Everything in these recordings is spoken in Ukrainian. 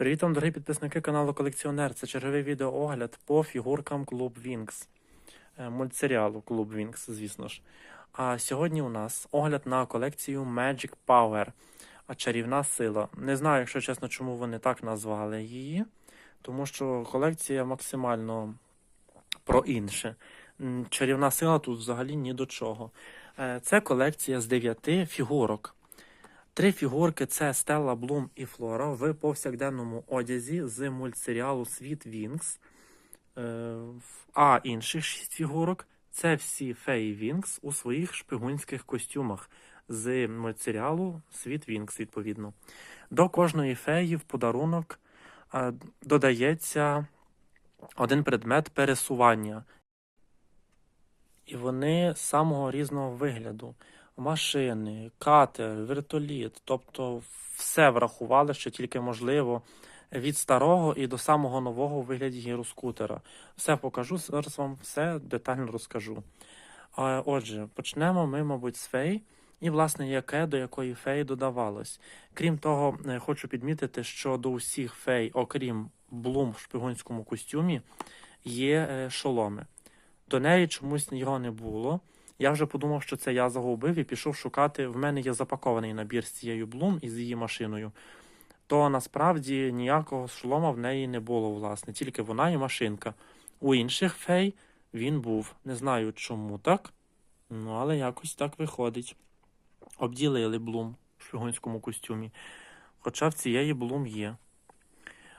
Привіт вам, дорогі підписники каналу Колекціонер. Це черговий відеоогляд по фігуркам Клуб Вінкс. Е, Мультсеріалу Клуб Вінкс, звісно ж. А сьогодні у нас огляд на колекцію Magic Power. Чарівна сила. Не знаю, якщо чесно, чому вони так назвали її. Тому що колекція максимально про інше. Чарівна сила тут взагалі ні до чого. Е, Це колекція з дев'яти фігурок. Три фігурки це Стелла Блум і Флора в повсякденному одязі з мультсеріалу Світ Вінкс. Е, А інших шість фігурок це всі Феї Вінкс у своїх шпигунських костюмах з мультсеріалу Світ Вінкс, відповідно. До кожної феї в подарунок е, додається один предмет пересування. І вони самого різного вигляду машини, катер, вертоліт, тобто все врахували, що тільки можливо, від старого і до самого нового у вигляді гіроскутера. Все покажу, зараз вам все детально розкажу. Отже, почнемо ми, мабуть, з фей. І, власне, яке до якої феї додавалось. Крім того, е, хочу підмітити, що до усіх фей, окрім Блум в шпигунському костюмі, є е, шоломи. До неї чомусь його не було. Я вже подумав, що це я загубив і пішов шукати. В мене є запакований набір з цією Блум і з її машиною. То насправді ніякого шолома в неї не було, власне, тільки вона і машинка. У інших фей він був. Не знаю чому так. Ну, але якось так виходить. Обділили Блум в шпигунському костюмі. Хоча в цієї Блум є.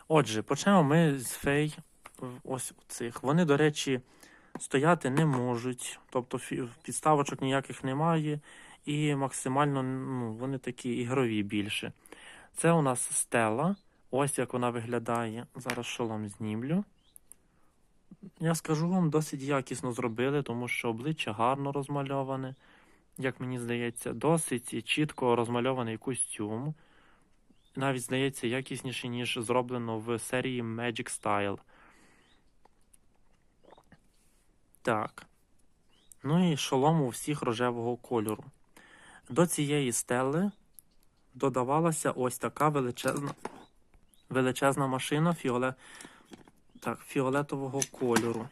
Отже, почнемо ми з фей ось цих. Вони, до речі, стояти не можуть, тобто підставочок ніяких немає, і максимально ну, вони такі ігрові більше. Це у нас стела. Ось як вона виглядає. Зараз шолом знімлю. Я скажу вам, досить якісно зробили, тому що обличчя гарно розмальоване, як мені здається, досить чітко розмальований костюм. Навіть здається, якісніше, ніж зроблено в серії Magic Style. Так. Ну і шолом у всіх рожевого кольору. До цієї стели додавалася ось така величезна, величезна машина фіоле... так, фіолетового кольору.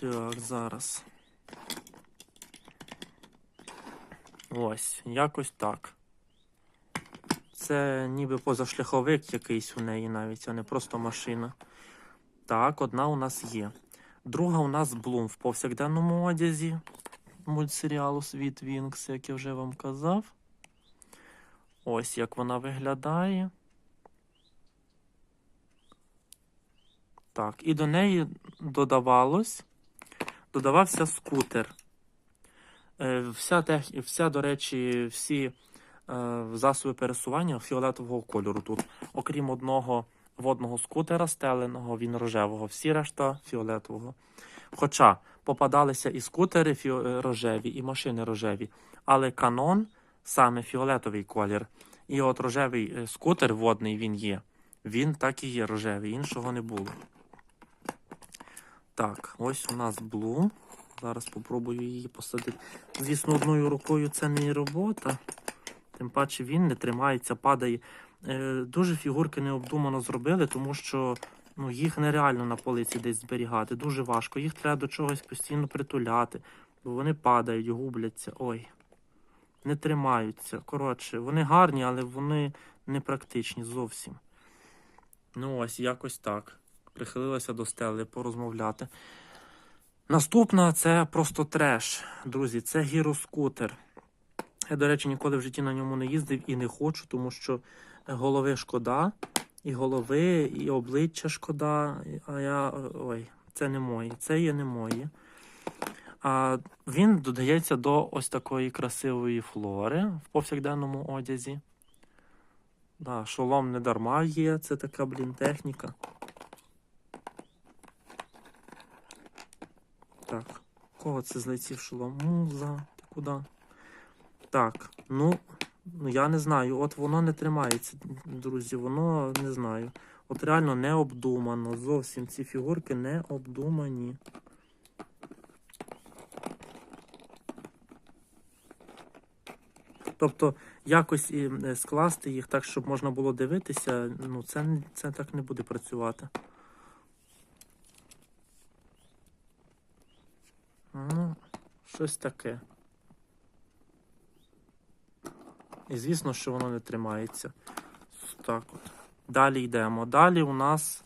Так, зараз. Ось, якось так. Це ніби позашляховик якийсь у неї навіть, а не просто машина. Так, одна у нас є. Друга у нас Блум в повсякденному одязі мультсеріалу Світ Вінкс, як я вже вам казав. Ось як вона виглядає. Так, і до неї додавалось, додавався скутер. Е, Вся, тех... вся, до речі, всі е, засоби пересування фіолетового кольору тут, окрім одного водного скутера стеленого, він рожевого, всі решта фіолетового. Хоча попадалися і скутери е, рожеві, і машини рожеві, але канон саме фіолетовий колір. І от рожевий е, скутер водний він є. Він так і є рожевий, іншого не було. Так, ось у нас блу. Зараз спробую її посадити. Звісно, одною рукою це не робота. Тим паче він не тримається, падає. Е, дуже фігурки необдумано зробили, тому що ну, їх нереально на полиці десь зберігати. Дуже важко. Їх треба до чогось постійно притуляти, бо вони падають, губляться. Ой. Не тримаються. Коротше, вони гарні, але вони не практичні зовсім. Ну, ось якось так. Прихилилася до стели порозмовляти. Наступна це просто треш, друзі. Це гіроскутер. Я, до речі, ніколи в житті на ньому не їздив і не хочу, тому що голови шкода, і голови, і обличчя шкода. А я. Ой, це не мої. Це є не мої. А він додається до ось такої красивої флори в повсякденному одязі. Да, шолом не дарма є, це така, блін, техніка. Так, кого це злетів шолом? Муза, ти куди? Так, ну, ну я не знаю. От воно не тримається, друзі, воно не знаю. От реально не обдумано. Зовсім ці фігурки не обдумані. Тобто якось і, е, скласти їх так, щоб можна було дивитися, ну це, це так не буде працювати. Ну, щось таке. І звісно, що воно не тримається. Так от. Далі йдемо. Далі у нас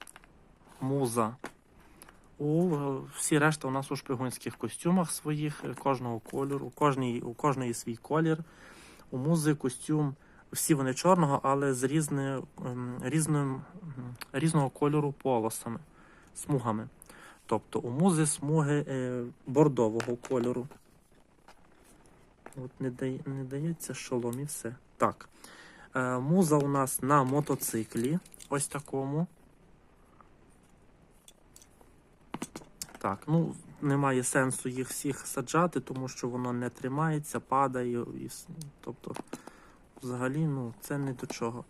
муза. У, всі решта у нас у шпигунських костюмах своїх, е, кожного кольору, у кожній, у кожної свій колір. У музи костюм, всі вони чорного, але з різни, ем, різним, різного кольору полосами, смугами. Тобто у музи смуги е, бордового кольору. От не, дає, не дається шолом і все. Так. Е, муза у нас на мотоциклі. Ось такому. Так, ну немає сенсу їх всіх саджати, тому що воно не тримається, падає. І, тобто, взагалі, ну, це не до чого.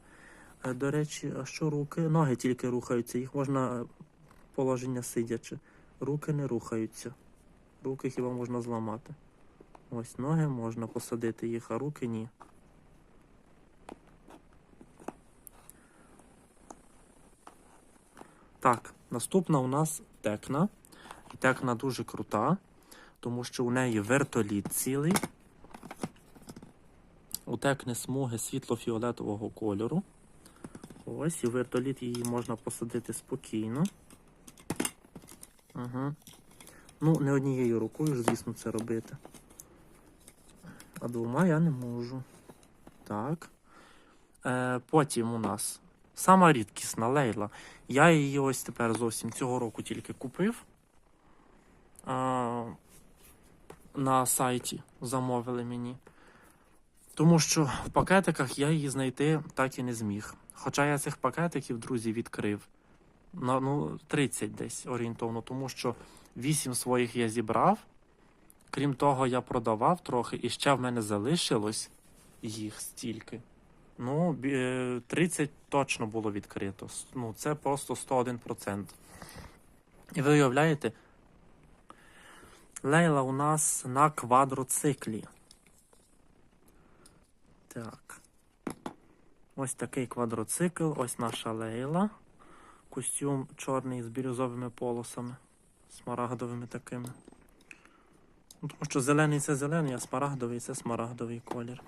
Е, До речі, а що руки? Ноги тільки рухаються, їх можна е, положення сидячи. Руки не рухаються. Руки хіба можна зламати. Ось ноги можна посадити їх, а руки ні. Так, наступна у нас текна. І текна дуже крута, тому що у неї вертоліт цілий. У текни смуги світло-фіолетового кольору. Ось, і вертоліт її можна посадити спокійно. Угу. Ну, не однією рукою звісно, це робити. А двома я не можу. Так. Е, потім у нас сама рідкісна лейла. Я її ось тепер зовсім цього року тільки купив. А, на сайті замовили мені. Тому що в пакетиках я її знайти так і не зміг. Хоча я цих пакетиків, друзі, відкрив. На, ну, 30 десь орієнтовно, тому що 8 своїх я зібрав. Крім того, я продавав трохи, і ще в мене залишилось їх стільки. Ну, е, 30 точно було відкрито. Ну, це просто 101%. І ви уявляєте, Лейла у нас на квадроциклі. Так. Ось такий квадроцикл, ось наша Лейла. Костюм чорний з бірюзовими полосами, смарагдовими такими. Ну, Тому що зелений це зелений, а смарагдовий це смарагдовий колір.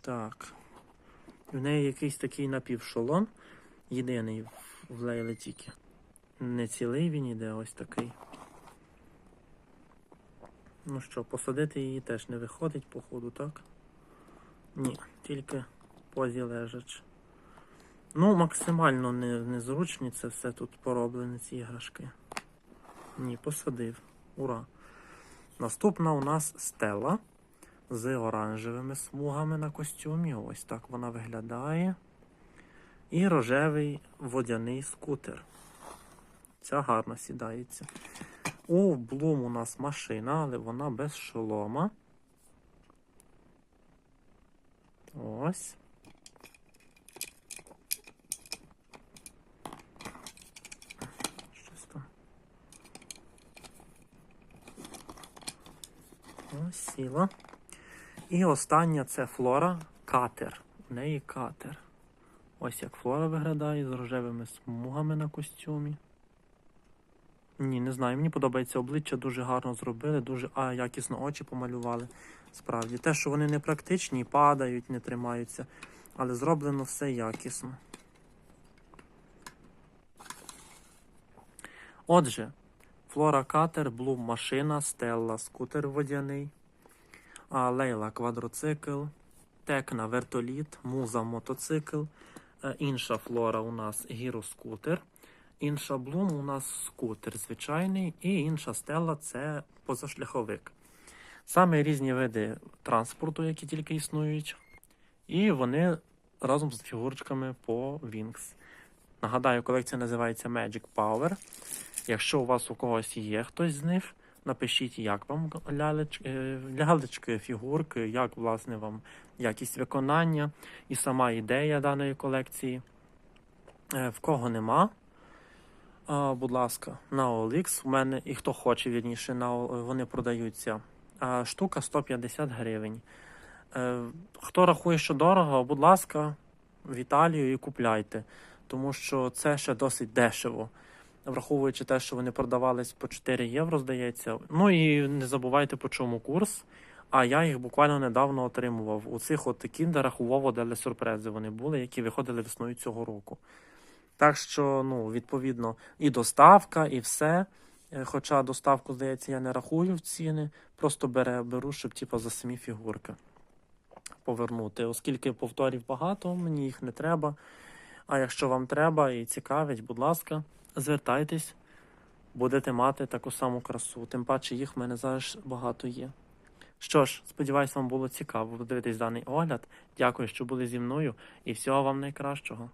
Так. В неї якийсь такий напівшолом. Єдиний в- Лейлі тільки. Не цілий він іде, ось такий. Ну що, посадити її теж не виходить, походу, так? Ні, тільки позі лежач. Ну, максимально не, незручні це все тут пороблені, ці іграшки. Ні, посадив. Ура. Наступна у нас стела з оранжевими смугами на костюмі. Ось так вона виглядає. І рожевий водяний скутер. Ця гарно сідається. У Блум у нас машина, але вона без шолома. Ось. Щось там. Ось сіла. І остання це флора катер. У неї катер. Ось як флора виглядає з рожевими смугами на костюмі. Ні, не знаю. Мені подобається обличчя, дуже гарно зробили, дуже а, якісно очі помалювали. Справді. Те, що вони не практичні, падають, не тримаються, але зроблено все якісно. Отже, Флора Катер, Блум машина, Стелла скутер водяний, Лейла квадроцикл, Текна вертоліт, Муза мотоцикл, е, інша флора у нас гіроскутер. Інша блум у нас скутер звичайний, і інша стела це позашляховик. Саме різні види транспорту, які тільки існують, і вони разом з фігурочками по Wings. Нагадаю, колекція називається Magic Power. Якщо у вас у когось є хтось з них, напишіть, як вам е, лялечки, фігурки, як власне вам якість виконання і сама ідея даної колекції. Е, В кого нема, будь ласка, на OLX у мене, і хто хоче, вірніше, вони продаються штука 150 гривень. Е, Хто рахує, що дорого, будь ласка, в Італію і купляйте, тому що це ще досить дешево. Враховуючи те, що вони продавались по 4 євро, здається. Ну і не забувайте по чому курс. А я їх буквально недавно отримував. У цих от кіндерах у Вово для сюрпризи вони були, які виходили весною цього року. Так що, ну, відповідно, і доставка, і все. Е, Хоча доставку, здається, я не рахую в ціни, просто бере, беру, щоб типу, за самі фігурки повернути. Оскільки повторів багато, мені їх не треба. А якщо вам треба і цікавить, будь ласка, звертайтесь, будете мати таку саму красу. Тим паче їх в мене зараз багато є. Що ж, сподіваюсь, вам було цікаво подивитись даний огляд. Дякую, що були зі мною, і всього вам найкращого.